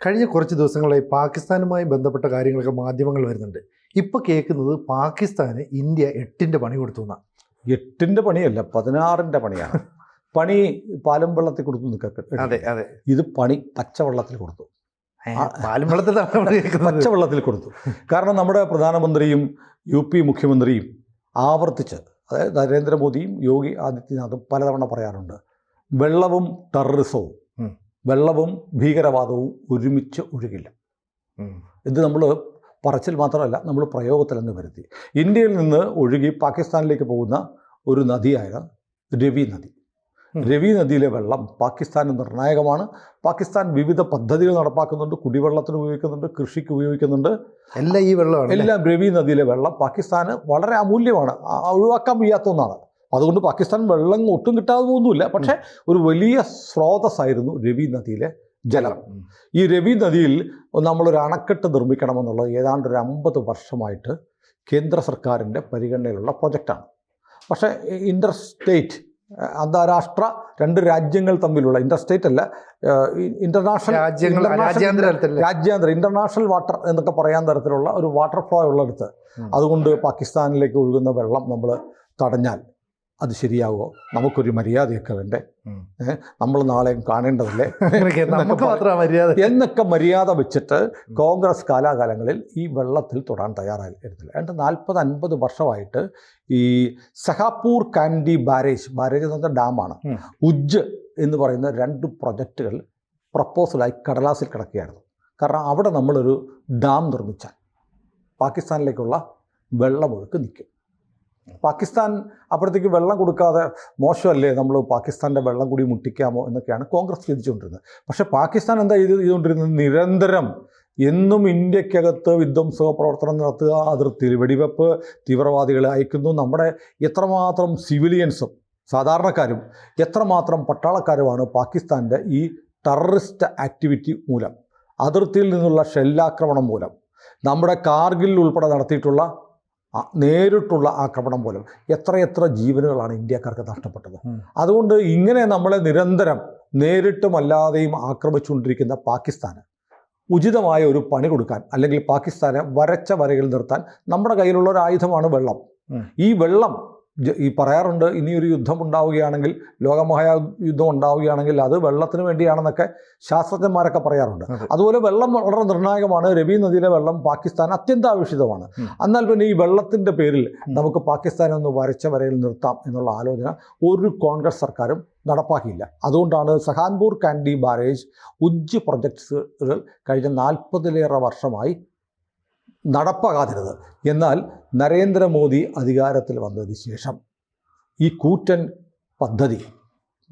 കഴിഞ്ഞ കുറച്ച് ദിവസങ്ങളായി പാകിസ്ഥാനുമായി ബന്ധപ്പെട്ട കാര്യങ്ങളൊക്കെ മാധ്യമങ്ങൾ വരുന്നുണ്ട്. ഇപ്പൊ കേൾക്കുന്നത് പാകിസ്ഥാന് ഇന്ത്യ എട്ടിന്റെ പണി കൊടുത്തു എന്നാ. എട്ടിന്റെ പണിയല്ല പതിനാറിന്റെ പണിയാണ്. പണി പാലും വെള്ളത്തിൽ കൊടുത്തു നിൽക്കുക അതെ അതെ. ഇത് പണി പച്ചവെള്ളത്തിൽ കൊടുത്തു. പാലും വെള്ളത്തിലാണ് നമ്മൾ കേൾക്കുന്നത്. പച്ചവെള്ളത്തിൽ കൊടുത്തു. കാരണം നമ്മുടെ പ്രധാനമന്ത്രിയും യു പി മുഖ്യമന്ത്രിയും ആവർത്തിച്ച് അതായത് നരേന്ദ്രമോദിയും യോഗി ആദിത്യനാഥും പലതവണ പറയാറുണ്ട് വെള്ളവും ടെററിസവും. വെള്ളവും ഭീകരവാദവും ഒരുമിച്ച് ഒഴുകില്ല. ഇത് നമ്മൾ പറച്ചിൽ മാത്രമല്ല നമ്മൾ പ്രയോഗത്തിലെന്ന് വരുത്തി. ഇന്ത്യയിൽ നിന്ന് ഒഴുകി പാകിസ്ഥാനിലേക്ക് പോകുന്ന ഒരു നദിയായ രവി നദി. രവി നദിയിലെ വെള്ളം പാകിസ്ഥാന് നിർണായകമാണ്. പാകിസ്ഥാൻ വിവിധ പദ്ധതികൾ നടപ്പാക്കുന്നുണ്ട് കുടിവെള്ളത്തിന് ഉപയോഗിക്കുന്നുണ്ട് കൃഷിക്ക് ഉപയോഗിക്കുന്നുണ്ട്. എല്ലാം ഈ വെള്ളമാണ് എല്ലാം രവി നദിയിലെ വെള്ളം പാകിസ്ഥാന് വളരെ അമൂല്യമാണ്. ഒഴിവാക്കാൻ വയ്യാത്ത ഒന്നാണ് അതുകൊണ്ട് പാകിസ്ഥാൻ വെള്ളം ഒട്ടും കിട്ടാതെ പോകുന്നില്ല പക്ഷേ ഒരു വലിയ സ്രോതസ്സായിരുന്നു രവി നദിയിലെ ജലം. ഈ രവി നദിയിൽ നമ്മളൊരു അണക്കെട്ട് നിർമ്മിക്കണമെന്നുള്ളത് ഏതാണ്ട് ഒരു അമ്പത് വർഷമായിട്ട് കേന്ദ്ര സർക്കാരിന്റെ പരിഗണനയിലുള്ള പ്രൊജക്റ്റാണ്. പക്ഷേ ഇന്റർ സ്റ്റേറ്റ് അന്താരാഷ്ട്ര രണ്ട് രാജ്യങ്ങൾ തമ്മിലുള്ള ഇന്റർ സ്റ്റേറ്റ് അല്ല ഇന്റർനാഷണൽ രാജ്യങ്ങൾ രാജ്യാന്തര തലത്തിലല്ലേ? രാജ്യാന്തര ഇന്റർനാഷണൽ വാട്ടർ എന്നൊക്കെ പറയാൻ തരത്തിലുള്ള ഒരു വാട്ടർ ഫ്ലോ ഉള്ളിടത്ത്. അതുകൊണ്ട് പാകിസ്ഥാനിലേക്ക് ഒഴുകുന്ന വെള്ളം നമ്മൾ തടഞ്ഞാൽ അത് ശരിയാവോ? നമുക്കൊരു മര്യാദയൊക്കെ വേണ്ടേ? നമ്മൾ നാളെയും കാണേണ്ടതല്ലേ? മര്യാദ എന്നൊക്കെ മര്യാദ വെച്ചിട്ട് കോൺഗ്രസ് കാലാകാലങ്ങളിൽ ഈ വെള്ളത്തിൽ തൊടാൻ തയ്യാറായിരുന്നില്ല എന്നിട്ട് നാൽപ്പത് അൻപത് വർഷമായിട്ട് ഈ സഹാപൂർ കാൻഡി ബാരേജ് ബാരേജ് എന്ന് പറഞ്ഞ ഡാമാണ്. ഉജ്ജ് എന്ന് പറയുന്ന രണ്ട് പ്രൊജക്റ്റുകൾ പ്രപ്പോസലായി കടലാസിൽ കിടക്കുകയായിരുന്നു. കാരണം അവിടെ നമ്മളൊരു ഡാം നിർമ്മിച്ചാൽ പാകിസ്ഥാനിലേക്കുള്ള വെള്ളമൊഴുക്ക് നിൽക്കും. പാകിസ്ഥാൻ അപ്പോഴത്തേക്ക് വെള്ളം കൊടുക്കാതെ മോശമല്ലേ നമ്മൾ പാകിസ്ഥാന്റെ വെള്ളം കൂടി മുട്ടിക്കാമോ എന്നൊക്കെയാണ് കോൺഗ്രസ് ചിന്തിച്ചുകൊണ്ടിരുന്നത്. പക്ഷേ പാകിസ്ഥാൻ എന്താ ചെയ്ത് ചെയ്തുകൊണ്ടിരുന്നത്? നിരന്തരം എന്നും ഇന്ത്യക്കകത്ത് വിധ്വംസക പ്രവർത്തനം നടത്തുക അതിർത്തിയിൽ വെടിവെപ്പ് തീവ്രവാദികളെ അയക്കുന്നു. നമ്മുടെ എത്രമാത്രം സിവിലിയൻസും സാധാരണക്കാരും എത്രമാത്രം പട്ടാളക്കാരുമാണ് പാകിസ്ഥാന്റെ ഈ ടെററിസ്റ്റ് ആക്ടിവിറ്റി മൂലം? അതിർത്തിയിൽ നിന്നുള്ള ഷെല്ലാക്രമണം മൂലം. നമ്മുടെ കാർഗിൽ ഉൾപ്പെടെ നടത്തിയിട്ടുള്ള നേരിട്ടുള്ള ആക്രമണം പോലും എത്രയെത്ര ജീവനുകളാണ് ഇന്ത്യക്കാർക്ക് നഷ്ടപ്പെട്ടത്. അതുകൊണ്ട് ഇങ്ങനെ നമ്മളെ നിരന്തരം നേരിട്ടുമല്ലാതെയും ആക്രമിച്ചുകൊണ്ടിരിക്കുന്ന പാകിസ്ഥാന് ഉചിതമായ ഒരു പണി കൊടുക്കാൻ അല്ലെങ്കിൽ പാകിസ്ഥാനെ വരച്ച വരയിൽ നിർത്താൻ നമ്മുടെ കയ്യിലുള്ള ഒരു ആയുധമാണ് വെള്ളം ഈ വെള്ളം ഈ പറയാറുണ്ട് ഇനിയൊരു യുദ്ധം ഉണ്ടാവുകയാണെങ്കിൽ ലോകമഹായുദ്ധം ഉണ്ടാവുകയാണെങ്കിൽ അത് വെള്ളത്തിന് വേണ്ടിയാണെന്നൊക്കെ ശാസ്ത്രജ്ഞന്മാരൊക്കെ പറയാറുണ്ട്. അതുപോലെ വെള്ളം വളരെ നിർണായകമാണ്. രവി നദിയിലെ വെള്ളം പാകിസ്ഥാൻ അത്യന്താപേക്ഷിതമാണ്. എന്നാൽ പിന്നെ ഈ വെള്ളത്തിന്റെ പേരിൽ നമുക്ക് പാകിസ്ഥാനെ ഒന്ന് വരച്ച വരയിൽ നിർത്താം എന്നുള്ള ആലോചന ഒരു കോൺഗ്രസ് സർക്കാരും നടപ്പാക്കിയില്ല. അതുകൊണ്ടാണ് സഹാൻപൂർ കാൻഡി ബാരേജ് ഉജ്ജ് പ്രൊജക്ട്സുകൾ കഴിഞ്ഞ നാൽപ്പതിലേറെ വർഷമായി നടപ്പാകാതിരുന്നത്. എന്നാൽ നരേന്ദ്രമോദി അധികാരത്തിൽ വന്നതിന് ശേഷം ഈ കൂറ്റൻ പദ്ധതി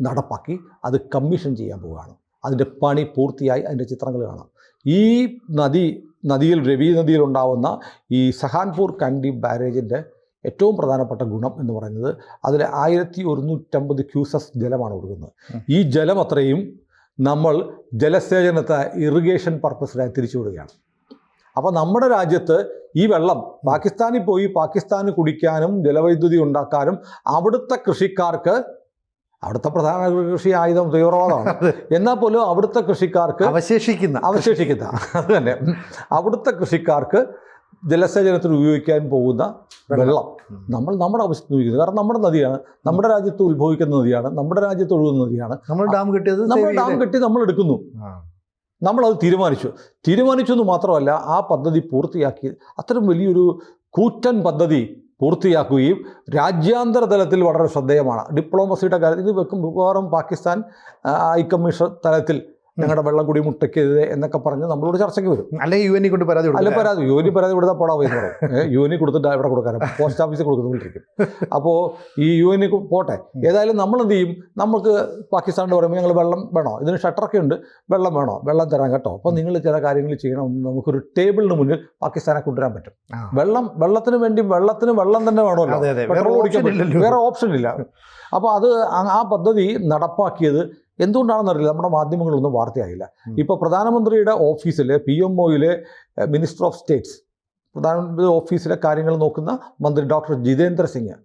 നടപ്പാക്കി അത് കമ്മീഷൻ ചെയ്യാൻ പോവുകയാണ്. അതിന്റെ പണി പൂർത്തിയായി അതിന്റെ ചിത്രങ്ങൾ കാണാം. ഈ നദി നദിയിൽ രവി നദിയിൽ ഉണ്ടാവുന്ന ഈ സഹാൻപൂർ കണ്ടി ബാരേജിന്റെ ഏറ്റവും പ്രധാനപ്പെട്ട ഗുണം എന്ന് പറയുന്നത് അതിൽ ആയിരത്തി ഒരുന്നൂറ്റമ്പത് ക്യൂസസ് ജലമാണ് ഒഴുകുന്നത്. ഈ ജലം അത്രയും നമ്മൾ ജലസേചനത്തെ ഇറിഗേഷൻ പർപ്പസിനായി തിരിച്ചുവിടുകയാണ് അപ്പോൾ നമ്മുടെ രാജ്യത്ത് ഈ വെള്ളം പാകിസ്ഥാനിൽ പോയി പാകിസ്ഥാന് കുടിക്കാനും ജലവൈദ്യുതി ഉണ്ടാക്കാനും അവിടുത്തെ കൃഷിക്കാർക്ക് അവിടുത്തെ പ്രധാന കൃഷി ആയുധം തീവ്രവാദമാണ്. എന്നാൽ പോലും അവിടുത്തെ കൃഷിക്കാർക്ക് അവശേഷിക്കുന്ന. അവശേഷിക്കുന്ന. അത് തന്നെ. അവിടുത്തെ കൃഷിക്കാർക്ക് ജലസേചനത്തിന് ഉപയോഗിക്കാൻ പോകുന്ന വെള്ളം. നമ്മൾ നമ്മുടെ ആവശ്യത്തിന് ഉപയോഗിക്കുന്നത് കാരണം നമ്മുടെ നദിയാണ്. നമ്മുടെ രാജ്യത്ത് ഉത്ഭവിക്കുന്ന നദിയാണ്. നമ്മുടെ രാജ്യത്ത് ഒഴുകുന്ന നദിയാണ്. നമ്മൾ ഡാം കിട്ടിയത് നമ്മൾ ഡാം. കെട്ടി നമ്മൾ എടുക്കുന്നു. നമ്മളത് തീരുമാനിച്ചു. തീരുമാനിച്ചു എന്ന് മാത്രമല്ല ആ പദ്ധതി പൂർത്തിയാക്കി അത്തരം വലിയൊരു കൂറ്റൻ പദ്ധതി പൂർത്തിയാക്കുകയും രാജ്യാന്തര തലത്തിൽ വളരെ ശ്രദ്ധേയമാണ്. ഡിപ്ലോമസിയുടെ കാര്യത്തിൽ ഇത് വെക്കും മിക്കവാറും പാകിസ്ഥാൻ ഹൈക്കമ്മീഷൻ തലത്തിൽ ഞങ്ങളുടെ വെള്ളം കൂടി മുട്ടയ്ക്കരുത് എന്നൊക്കെ പറഞ്ഞ് നമ്മളോട് ചർച്ചയ്ക്ക് വരും. അല്ലെങ്കിൽ യു എൻ കൊണ്ട് പരാതി അല്ല പരാതി. യുവനി പരാതി കൊടുത്താൽ പോടാ പോയി പറയും. യു യുവനി കൊടുത്തിട്ട് ഇവിടെ കൊടുക്കാനും പോസ്റ്റ് ഓഫീസിൽ കൊടുക്കുന്നുകൊണ്ടിരിക്കും അപ്പോൾ ഈ യു യുവനി പോട്ടെ. ഏതായാലും നമ്മൾ എന്ത് ചെയ്യും? നമുക്ക് പാകിസ്ഥാനോട് പറയുമ്പോൾ ഞങ്ങൾ വെള്ളം വേണോ? ഇതിന് ഷട്ടറൊക്കെ ഉണ്ട്. വെള്ളം വേണോ? വെള്ളം തരാൻ കേട്ടോ. അപ്പോൾ നിങ്ങൾ ചില കാര്യങ്ങൾ ചെയ്യണം. നമുക്കൊരു ടേബിളിന് മുന്നിൽ പാകിസ്ഥാനെ കൊണ്ടുവരാൻ പറ്റും. വെള്ളം വെള്ളത്തിന് വേണ്ടി വെള്ളത്തിന് വെള്ളം തന്നെ വേണമല്ലോ. വേറെ പെട്രോൾ ഓപ്ഷൻ ഓടിക്കാൻ വേറെ ഓപ്ഷൻ ഇല്ല അപ്പോൾ അത് ആ പദ്ധതി നടപ്പാക്കിയത് എന്തുകൊണ്ടാണെന്നറിയില്ല. നമ്മുടെ മാധ്യമങ്ങളൊന്നും വാർത്തയായില്ല. ഇപ്പൊ ഇപ്പോൾ പ്രധാനമന്ത്രിയുടെ ഓഫീസിലെ പി എം ഒയിലെ മിനിസ്റ്റർ ഓഫ് സ്റ്റേറ്റ്സ് പ്രധാനമന്ത്രി ഓഫീസിലെ കാര്യങ്ങൾ നോക്കുന്ന മന്ത്രി ഡോക്ടർ ജിതേന്ദ്ര സിംഗ്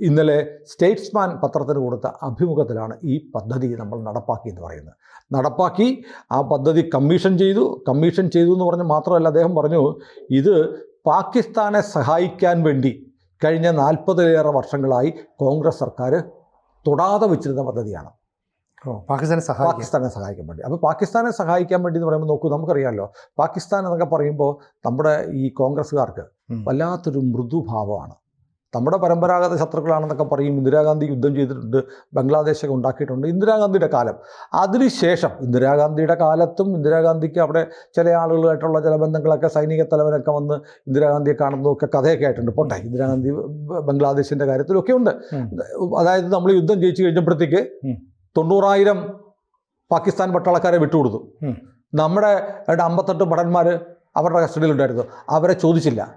ഇന്നലെ സ്റ്റേറ്റ്സ്മാൻ പത്രത്തിന് കൊടുത്ത അഭിമുഖത്തിലാണ് ഈ പദ്ധതി നമ്മൾ നടപ്പാക്കി എന്ന് പറയുന്നത്. നടപ്പാക്കി ആ പദ്ധതി കമ്മീഷൻ ചെയ്തു. കമ്മീഷൻ ചെയ്തു എന്ന് പറഞ്ഞ് മാത്രമല്ല അദ്ദേഹം പറഞ്ഞു ഇത് പാകിസ്ഥാനെ സഹായിക്കാൻ വേണ്ടി കഴിഞ്ഞ നാൽപ്പതിലേറെ വർഷങ്ങളായി കോൺഗ്രസ് സർക്കാർ തൊടാതെ വെച്ചിരുന്ന പദ്ധതിയാണ്. പാകിസ്ഥാനെ സഹായിക്കാം പാകിസ്ഥാനെ സഹായിക്കാൻ വേണ്ടി. അപ്പോൾ പാകിസ്ഥാനെ സഹായിക്കാൻ വേണ്ടി എന്ന് പറയുമ്പോൾ നോക്കൂ നമുക്കറിയാമല്ലോ പാകിസ്ഥാൻ എന്നൊക്കെ പറയുമ്പോൾ നമ്മുടെ ഈ കോൺഗ്രസ്സുകാർക്ക് വല്ലാത്തൊരു മൃദുഭാവമാണ്. നമ്മുടെ പരമ്പരാഗത ശത്രുക്കളാണെന്നൊക്കെ പറയും ഇന്ദിരാഗാന്ധി യുദ്ധം ചെയ്തിട്ടുണ്ട് ബംഗ്ലാദേശൊക്കെ ഉണ്ടാക്കിയിട്ടുണ്ട് ഇന്ദിരാഗാന്ധിയുടെ കാലം. അതിനുശേഷം ഇന്ദിരാഗാന്ധിയുടെ കാലത്തും ഇന്ദിരാഗാന്ധിക്ക് അവിടെ ചില ആളുകളായിട്ടുള്ള ചില ബന്ധങ്ങളൊക്കെ സൈനിക തലവനൊക്കെ വന്ന് ഇന്ദിരാഗാന്ധിയെ കാണുന്നതൊക്കെ കഥയൊക്കെ ആയിട്ടുണ്ട്. പോട്ടെ ഇന്ദിരാഗാന്ധി ബംഗ്ലാദേശിന്റെ കാര്യത്തിലൊക്കെ ഉണ്ട് അതായത് നമ്മൾ യുദ്ധം ജയിച്ചു കഴിഞ്ഞപ്പോഴത്തേക്ക്. തൊണ്ണൂറായിരം പാകിസ്ഥാൻ പട്ടാളക്കാരെ വിട്ടുകൊടുത്തു. നമ്മുടെ രണ്ട് അമ്പത്തെട്ട് ഭടന്മാർ അവരുടെ കസ്റ്റഡിയിലുണ്ടായിരുന്നു. അവരെ ചോദിച്ചില്ല.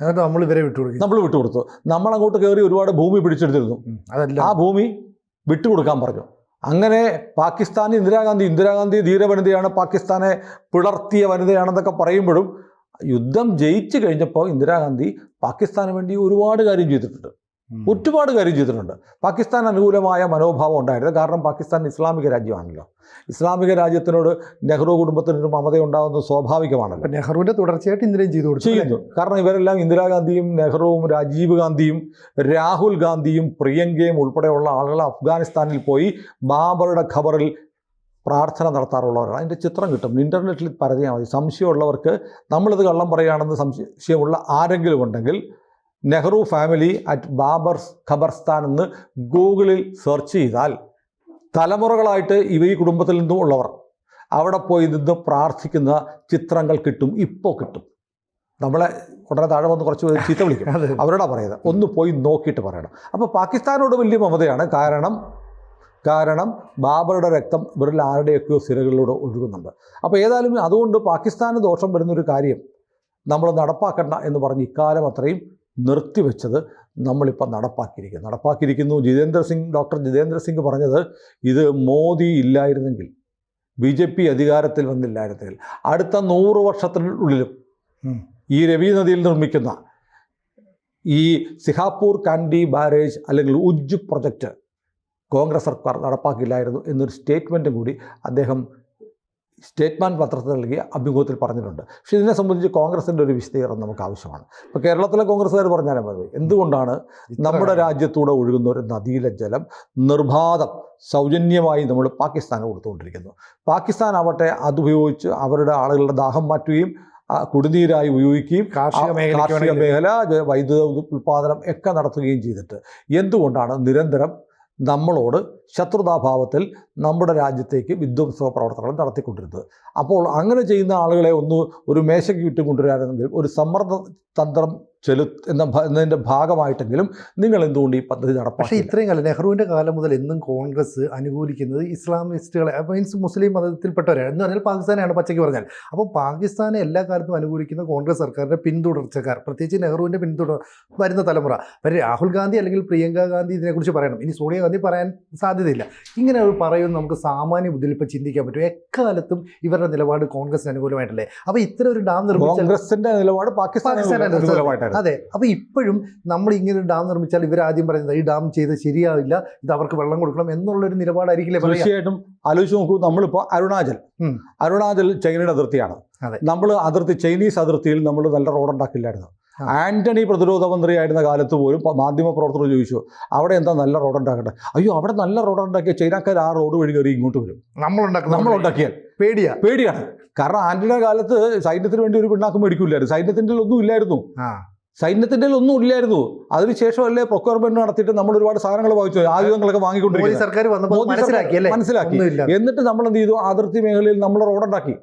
എന്നിട്ട് നമ്മൾ ഇവരെ വിട്ടുകൊടുക്കും. നമ്മൾ വിട്ടുകൊടുത്തു. നമ്മൾ അങ്ങോട്ട് കയറി ഒരുപാട് ഭൂമി പിടിച്ചെടുത്തിരുന്നു. അതല്ല. ആ ഭൂമി വിട്ടുകൊടുക്കാൻ പറഞ്ഞു. അങ്ങനെ പാകിസ്ഥാൻ ഇന്ദിരാഗാന്ധി ഇന്ദിരാഗാന്ധി ധീരവനിതയാണ് പാകിസ്ഥാനെ പിളർത്തിയ വനിതയാണെന്നൊക്കെ പറയുമ്പോഴും യുദ്ധം ജയിച്ചു കഴിഞ്ഞപ്പോൾ ഇന്ദിരാഗാന്ധി പാകിസ്ഥാന് വേണ്ടി ഒരുപാട് കാര്യം ചെയ്തിട്ടുണ്ട്. ഒരുപാട് കാര്യം ചെയ്തിട്ടുണ്ട്. പാകിസ്ഥാൻ അനുകൂലമായ മനോഭാവം ഉണ്ടായിരുന്നു കാരണം പാകിസ്ഥാൻ ഇസ്ലാമിക രാജ്യമാണല്ലോ. ഇസ്ലാമിക രാജ്യത്തിനോട് നെഹ്റു കുടുംബത്തിനൊരു മമത ഉണ്ടാകുന്നത് സ്വാഭാവികമാണല്ലോ. നെഹ്റുവിന്റെ നെഹ്റുവിന്റെ തുടർച്ചയായിട്ട് ഇന്ദ്രയും ചെയ്തു കൊടുത്തു ചെയ്യുന്നു. കാരണം ഇവരെല്ലാം ഇന്ദിരാഗാന്ധിയും നെഹ്റുവും രാജീവ് ഗാന്ധിയും രാഹുൽ ഗാന്ധിയും പ്രിയങ്കയും ഉൾപ്പെടെയുള്ള ആളുകൾ അഫ്ഗാനിസ്ഥാനിൽ പോയി ബാബറുടെ ഖബറിൽ പ്രാർത്ഥന നടത്താറുള്ളവരാണ്. അതിന്റെ ചിത്രം കിട്ടും. ഇന്റർനെറ്റിൽ പരതിയാൽ മതി. സംശയമുള്ളവർക്ക് നമ്മളിത് കള്ളം പറയുകയാണെന്ന് സംശയമുള്ള ആരെങ്കിലും ഉണ്ടെങ്കിൽ നെഹ്റു ഫാമിലി അറ്റ് ബാബർ ഖബർസ്ഥാൻ എന്ന് ഗൂഗിളിൽ സെർച്ച് ചെയ്താൽ തലമുറകളായിട്ട് ഇവ ഈ കുടുംബത്തിൽ നിന്നും ഉള്ളവർ അവിടെ പോയി നിന്ന് പ്രാർത്ഥിക്കുന്ന ചിത്രങ്ങൾ കിട്ടും ഇപ്പോൾ കിട്ടും. നമ്മളെ ഉടനെ താഴെ വന്ന് കുറച്ച് ചീത്ത വിളിക്കും. അവരോടാ പറയുന്നത്. ഒന്ന് പോയി നോക്കിയിട്ട് പറയണം. അപ്പോൾ പാകിസ്ഥാനോട് വലിയ മമതയാണ്. കാരണം കാരണം ബാബറുടെ രക്തം ഇവരിൽ ആരുടെയൊക്കെയോ സിരകളിലൂടെ ഒഴുകുന്നുണ്ട്. അപ്പോൾ ഏതായാലും അതുകൊണ്ട് പാകിസ്ഥാന് ദോഷം വരുന്നൊരു കാര്യം നമ്മൾ നടപ്പാക്കണ്ട എന്ന് പറഞ്ഞ് ഇക്കാലം അത്രയും നിർത്തിവെച്ചത് നമ്മളിപ്പോൾ നടപ്പാക്കിയിരിക്കുന്നു. നടപ്പാക്കിയിരിക്കുന്നു ജിതേന്ദ്ര സിംഗ് ഡോക്ടർ ജിതേന്ദ്ര സിംഗ് പറഞ്ഞത് ഇത് മോദി ഇല്ലായിരുന്നെങ്കിൽ ബി ജെ പി അധികാരത്തിൽ വന്നില്ലായിരുന്നെങ്കിൽ അടുത്ത നൂറ് വർഷത്തിനുള്ളിലും ഈ രവി നദിയിൽ നിർമ്മിക്കുന്ന ഈ സിഹാപൂർ കാൻഡി ബാരേജ് അല്ലെങ്കിൽ ഉജ്ജ് പ്രൊജക്റ്റ് കോൺഗ്രസ് സർക്കാർ നടപ്പാക്കില്ലായിരുന്നു എന്നൊരു സ്റ്റേറ്റ്മെന്റും കൂടി അദ്ദേഹം സ്റ്റേറ്റ്മെന്റ് പത്രത്തിൽ നൽകിയ അഭിമുഖത്തിൽ പറഞ്ഞിട്ടുണ്ട്. പക്ഷേ ഇതിനെ സംബന്ധിച്ച് കോൺഗ്രസിന്റെ ഒരു വിശദീകരണം നമുക്ക് ആവശ്യമാണ്. ഇപ്പോൾ കേരളത്തിലെ കോൺഗ്രസ്സുകാർ പറഞ്ഞാലും മതി. എന്തുകൊണ്ടാണ് നമ്മുടെ രാജ്യത്തൂടെ ഒഴുകുന്ന ഒരു നദിയിലെ ജലം നിർബാധം സൗജന്യമായി നമ്മൾ പാകിസ്ഥാന് കൊടുത്തുകൊണ്ടിരിക്കുന്നു? പാകിസ്ഥാൻ ആവട്ടെ അതുപയോഗിച്ച് അവരുടെ ആളുകളുടെ ദാഹം മാറ്റുകയും കുടിനീരായി ഉപയോഗിക്കുകയും കാർഷിക മേഖല വൈദ്യുത ഉൽപ്പാദനം ഒക്കെ നടത്തുകയും ചെയ്തിട്ട് എന്തുകൊണ്ടാണ് നിരന്തരം നമ്മളോട് ശത്രുതാഭാവത്തിൽ നമ്മുടെ രാജ്യത്തേക്ക് വിധ്വംസക പ്രവർത്തനങ്ങൾ നടത്തിക്കൊണ്ടിരുന്നത്. അപ്പോൾ അങ്ങനെ ചെയ്യുന്ന ആളുകളെ ഒന്ന് ഒരു മേശയ്ക്ക് ചുറ്റും കൊണ്ടുവരാനെങ്കിൽ ഒരു സമ്മർദ്ദ തന്ത്രം ചെലു എന്ന എന്നതിന്റെ ഭാഗമായിട്ടെങ്കിലും നിങ്ങൾ എന്തുകൊണ്ട് ഈ പദ്ധതി പക്ഷേ നടപ്പാക്കി ഇത്രയും കാലം നെഹ്റുവിന്റെ കാലം മുതൽ എന്നും കോൺഗ്രസ് അനുകൂലിക്കുന്നത് ഇസ്ലാമിസ്റ്റുകളെ മീൻസ് മുസ്ലിം മതത്തിൽപ്പെട്ടവരാണ്. എന്ന് പറഞ്ഞാൽ പാകിസ്ഥാനാണ് പച്ചയ്ക്ക് പറഞ്ഞാൽ. അപ്പോൾ പാകിസ്ഥാനെ എല്ലാ കാലത്തും അനുകൂലിക്കുന്ന കോൺഗ്രസ് സർക്കാരിന്റെ പിന്തുടർച്ചക്കാർ പ്രത്യേകിച്ച് നെഹ്റുവിന്റെ പിന്തുടർ വരുന്ന തലമുറ. പക്ഷേ രാഹുൽ ഗാന്ധി അല്ലെങ്കിൽ പ്രിയങ്ക ഗാന്ധി ഇതിനെക്കുറിച്ച് പറയണം. ഇനി സോണിയാഗാന്ധി പറയാൻ സാധ്യതയില്ല. ഇങ്ങനെ അവർ പറയുമെന്ന് നമുക്ക് സാമാന്യ ബുദ്ധിയിൽ ഇപ്പോൾ ചിന്തിക്കാൻ പറ്റും. എക്കാലത്തും ഇവരുടെ നിലപാട് കോൺഗ്രസിന് അനുകൂലമായിട്ടല്ലേ? അപ്പോൾ ഇത്ര ഒരു ഡാം നിർമ്മിച്ചു കോൺഗ്രസിന്റെ നിലപാട് പാകിസ്ഥാൻ അനുകൂലമായിട്ടായിരുന്നു അതെ. അപ്പോൾ ഇപ്പോഴും നമ്മൾ ഇങ്ങനെ ഒരു ഡാം നിർമ്മിച്ചാൽ ഇവർ ആദ്യം പറയുന്നത് ഈ ഡാം ചെയ്ത് ശരിയാവില്ല ഇത് അവർക്ക് വെള്ളം കൊടുക്കണം എന്നുള്ളൊരു നിലപാടായിരിക്കില്ലേ നിലപാടായിരിക്കില്ല തീർച്ചയായിട്ടും ആലോചിച്ച് നോക്കൂ നമ്മളിപ്പോൾ അരുണാചൽ. അരുണാചൽ ചൈനയുടെ അതിർത്തിയാണ്. അതെ. നമ്മൾ അതിർത്തി ചൈനീസ് അതിർത്തിയിൽ നമ്മൾ നല്ല റോഡ് ഉണ്ടാക്കില്ലായിരുന്നു. ആന്റണി പ്രതിരോധ മന്ത്രിയായിരുന്ന കാലത്ത് പോലും മാധ്യമ പ്രവർത്തകർ ചോദിച്ചു അവിടെ എന്താ നല്ല റോഡ് ഉണ്ടാക്കട്ടെ? അയ്യോ അവിടെ നല്ല റോഡ് ഉണ്ടാക്കിയ ചൈനക്കാർ ആ റോഡ് വഴി കയറി ഇങ്ങോട്ട് വരും. നമ്മൾ ഉണ്ടാക്കിയാൽ. പേടിയാ. പേടിയാണ്. കാരണം ആന്റണിയുടെ കാലത്ത് സൈന്യത്തിന് വേണ്ടി ഒരു പിണ്ണാക്കും മേടിക്കില്ലായിരുന്നു. സൈന്യത്തിന്റെ ഒന്നും ഇല്ലായിരുന്നു. സൈന്യത്തിന്റെ ഒന്നും ഇല്ലായിരുന്നു. അതിനുശേഷമല്ലേ പ്രൊക്യൂർമെന്റ് നടത്തിയിട്ട് നമ്മൾ ഒരുപാട് സാധനങ്ങൾ വാങ്ങിച്ചു. ആയുധങ്ങളൊക്കെ മോദി വാങ്ങിക്കൊണ്ടിരിക്കുന്നത് സർക്കാർ മനസ്സിലാക്കി മനസ്സിലാക്കി. എന്നിട്ട് നമ്മൾ എന്ത് ചെയ്തു? അതിർത്തി മേഖലയിൽ നമ്മൾ റോഡുണ്ടാക്കി.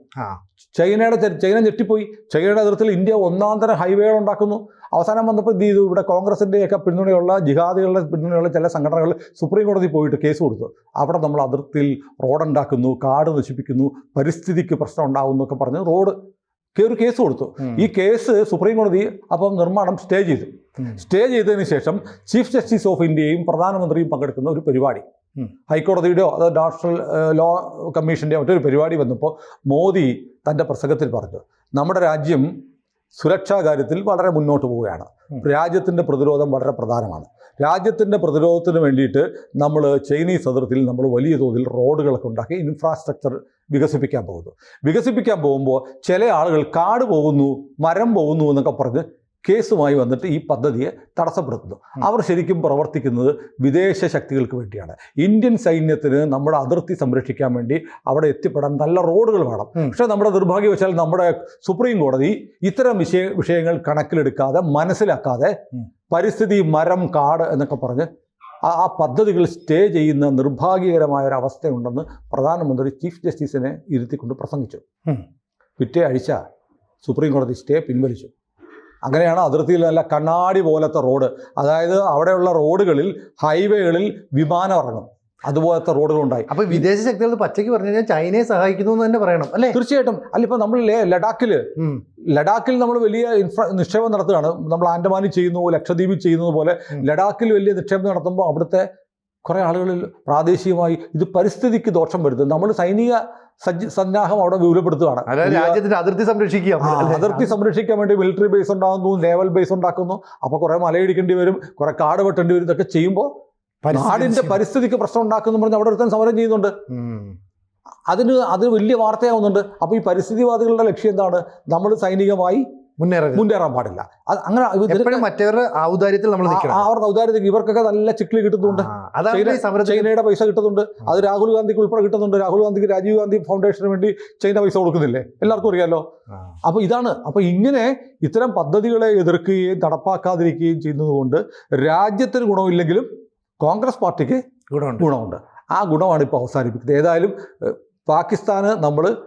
ചൈനയുടെ ചൈന ഞെട്ടിപ്പോയി. ചൈനയുടെ അതിർത്തിയിൽ ഇന്ത്യ ഒന്നാം തരം ഹൈവേകൾ ഉണ്ടാക്കുന്നു. അവസാനം വന്നപ്പോൾ എന്ത് ചെയ്തു? ഇവിടെ കോൺഗ്രസിന്റെയൊക്കെ പിന്തുണയുള്ള ജിഹാദികളുടെ പിന്തുണയുള്ള ചില സംഘടനകൾ സുപ്രീം കോടതി പോയിട്ട് കേസ് കൊടുത്തു. അവിടെ നമ്മൾ അതിർത്തിയിൽ റോഡുണ്ടാക്കുന്നു കാട് നശിപ്പിക്കുന്നു പരിസ്ഥിതിക്ക് പ്രശ്നം ഉണ്ടാകുന്നു എന്നൊക്കെ പറഞ്ഞ് റോഡ് ഒരു കേസ് കൊടുത്തു ഈ കേസ് സുപ്രീം കോടതി അപ്പം നിർമ്മാണം സ്റ്റേ ചെയ്തു. സ്റ്റേ ചെയ്തതിന് ശേഷം ചീഫ് ജസ്റ്റിസ് ഓഫ് ഇന്ത്യയും പ്രധാനമന്ത്രിയും പങ്കെടുക്കുന്ന ഒരു പരിപാടി. ഹൈക്കോടതിയുടെയോ അതോ നാഷണൽ ലോ കമ്മീഷന്റെയോ മറ്റൊരു പരിപാടി വന്നപ്പോൾ മോദി തന്റെ പ്രസംഗത്തിൽ പറഞ്ഞു നമ്മുടെ രാജ്യം സുരക്ഷാ കാര്യത്തിൽ വളരെ മുന്നോട്ട് പോവുകയാണ്. രാജ്യത്തിന്റെ പ്രതിരോധം വളരെ പ്രധാനമാണ് രാജ്യത്തിന്റെ പ്രതിരോധത്തിന് വേണ്ടിയിട്ട് നമ്മൾ ചൈനീസ് അതിർത്തിയിൽ നമ്മൾ വലിയ തോതിൽ റോഡുകളൊക്കെ ഉണ്ടാക്കി ഇൻഫ്രാസ്ട്രക്ചർ വികസിപ്പിക്കാൻ പോകുന്നു. വികസിപ്പിക്കാൻ പോകുമ്പോൾ ചില ആളുകൾ കാട് പോകുന്നു മരം പോകുന്നു എന്നൊക്കെ പറഞ്ഞ് കേസുമായി വന്നിട്ട് ഈ പദ്ധതിയെ തടസ്സപ്പെടുത്തുന്നു. അവർ ശരിക്കും പ്രവർത്തിക്കുന്നത് വിദേശ ശക്തികൾക്ക് വേണ്ടിയാണ്. ഇന്ത്യൻ സൈന്യത്തിന് നമ്മുടെ അതിർത്തി സംരക്ഷിക്കാൻ വേണ്ടി അവിടെ എത്തിപ്പെടാൻ നല്ല റോഡുകൾ വേണം. പക്ഷേ നമ്മുടെ നിർഭാഗ്യവശാൽ നമ്മുടെ സുപ്രീം കോടതി ഇത്തരം വിഷയ വിഷയങ്ങൾ കണക്കിലെടുക്കാതെ മനസ്സിലാക്കാതെ. പരിസ്ഥിതി മരം കാട് എന്നൊക്കെ പറഞ്ഞ് ആ പദ്ധതികൾ സ്റ്റേ ചെയ്യുന്ന നിർഭാഗ്യകരമായ ഒരു അവസ്ഥയുണ്ടെന്ന് പ്രധാനമന്ത്രി ചീഫ് ജസ്റ്റിസിനെ ഇരുത്തിക്കൊണ്ട് പ്രസംഗിച്ചു. പിറ്റേ ആഴ്ച സുപ്രീം കോടതി സ്റ്റേ പിൻവലിച്ചു. അങ്ങനെയാണ് അതിർത്തിയിൽ നല്ല കണ്ണാടി പോലത്തെ റോഡ്. അതായത് അവിടെയുള്ള റോഡുകളിൽ ഹൈവേകളിൽ വിമാനം ഇറങ്ങും. അതുപോലത്തെ റോഡുകളുണ്ടായി. അപ്പൊ വിദേശ ശക്തികൾ പച്ചയ്ക്ക് പറഞ്ഞു കഴിഞ്ഞാൽ ചൈനയെ സഹായിക്കുന്നു എന്ന് തന്നെ പറയണം അല്ലേ? തീർച്ചയായിട്ടും. അല്ല ഇപ്പം നമ്മൾ ലഡാക്കിൽ ലഡാക്കിൽ നമ്മൾ വലിയ ഇൻഫ്രാ നിക്ഷേപം നടത്തുകയാണ്. നമ്മൾ ആൻഡമാനിൽ ചെയ്യുന്നു ലക്ഷദ്വീപിൽ ചെയ്യുന്നത് പോലെ ലഡാക്കിൽ വലിയ നിക്ഷേപം നടത്തുമ്പോൾ അവിടുത്തെ കുറേ ആളുകളിൽ പ്രാദേശികമായി ഇത് പരിസ്ഥിതിക്ക് ദോഷം വരുത്തും. നമ്മൾ സൈനിക സജ്ജ സന്നാഹം അവിടെ വിപുലപ്പെടുത്തുകയാണ്. രാജ്യത്തിന്റെ അതിർത്തി സംരക്ഷിക്കുക അതിർത്തി സംരക്ഷിക്കാൻ വേണ്ടി മിലിറ്ററി ബേസ് ഉണ്ടാകുന്നു നേവൽ ബേസ് ഉണ്ടാക്കുന്നു. അപ്പോൾ കുറേ മലയിടിക്കേണ്ടി വരും കുറേ കാട് വെട്ടേണ്ടി വരും ഇതൊക്കെ ചെയ്യുമ്പോൾ നാടിന്റെ. പരിസ്ഥിതിക്ക് പ്രശ്നം ഉണ്ടാക്കുന്നു പറഞ്ഞ് അവിടെ ഒരുത്തൻ സമരം ചെയ്യുന്നുണ്ട്. അതിന് അത് വലിയ വാർത്തയാവുന്നുണ്ട്. അപ്പോൾ ഈ പരിസ്ഥിതിവാദികളുടെ ലക്ഷ്യം എന്താണ്? നമ്മൾ സൈനികമായി മുന്നേറുക മുന്നേറാൻ പാടില്ല. അത് അങ്ങനെ മറ്റവരുടെ ഔദാര്യത്തിൽ നമ്മൾ അവരുടെ ഔദാര്യത്തിൽ ഇവർക്കൊക്കെ നല്ല ചിക്കിളി കിട്ടുന്നുണ്ട്. ചൈനയുടെ പൈസ കിട്ടുന്നുണ്ട്. അത് രാഹുൽ ഗാന്ധിക്ക് ഉൾപ്പെടെ കിട്ടുന്നുണ്ട്. രാഹുൽ ഗാന്ധിക്ക് രാജീവ് ഗാന്ധി ഫൗണ്ടേഷന് വേണ്ടി ചൈന പൈസ കൊടുക്കുന്നില്ലേ? എല്ലാവർക്കും അറിയാലോ? അപ്പൊ ഇതാണ്. അപ്പൊ ഇങ്ങനെ ഇത്തരം പദ്ധതികളെ എതിർക്കുകയും നടപ്പാക്കാതിരിക്കുകയും ചെയ്യുന്നതുകൊണ്ട് രാജ്യത്തിന് ഗുണമില്ലെങ്കിലും കോൺഗ്രസ് പാർട്ടിക്ക് ഗുണമുണ്ട്. ഗുണമുണ്ട്. ആ ഗുണമാണ് ഇപ്പോൾ അവസാനിപ്പിക്കുന്നത്. ഏതായാലും പാകിസ്ഥാന് നമ്മൾ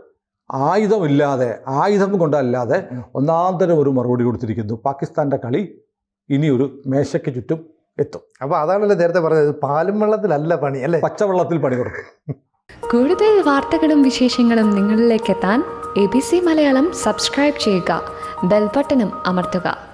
ആയുധമില്ലാതെ ആയുധം കൊണ്ടല്ലാതെ. ഒന്നാം തരം ഒരു മറുപടി കൊടുത്തിരിക്കുന്നു. പാകിസ്ഥാന്റെ കളി ഇനിയൊരു മേശയ്ക്ക് ചുറ്റും എത്തും. അപ്പോൾ അതാണല്ലോ നേരത്തെ പറഞ്ഞത്. പാലും വെള്ളത്തിലല്ല പണി അല്ലേ? പച്ചവെള്ളത്തിൽ പണി കൊടുക്കും. കൂടുതൽ വാർത്തകളും വിശേഷങ്ങളും നിങ്ങളിലേക്ക് എത്താൻ A B C Malayalam subscribe ചെയ്യുക. ബെൽബട്ടനും അമർത്തുക.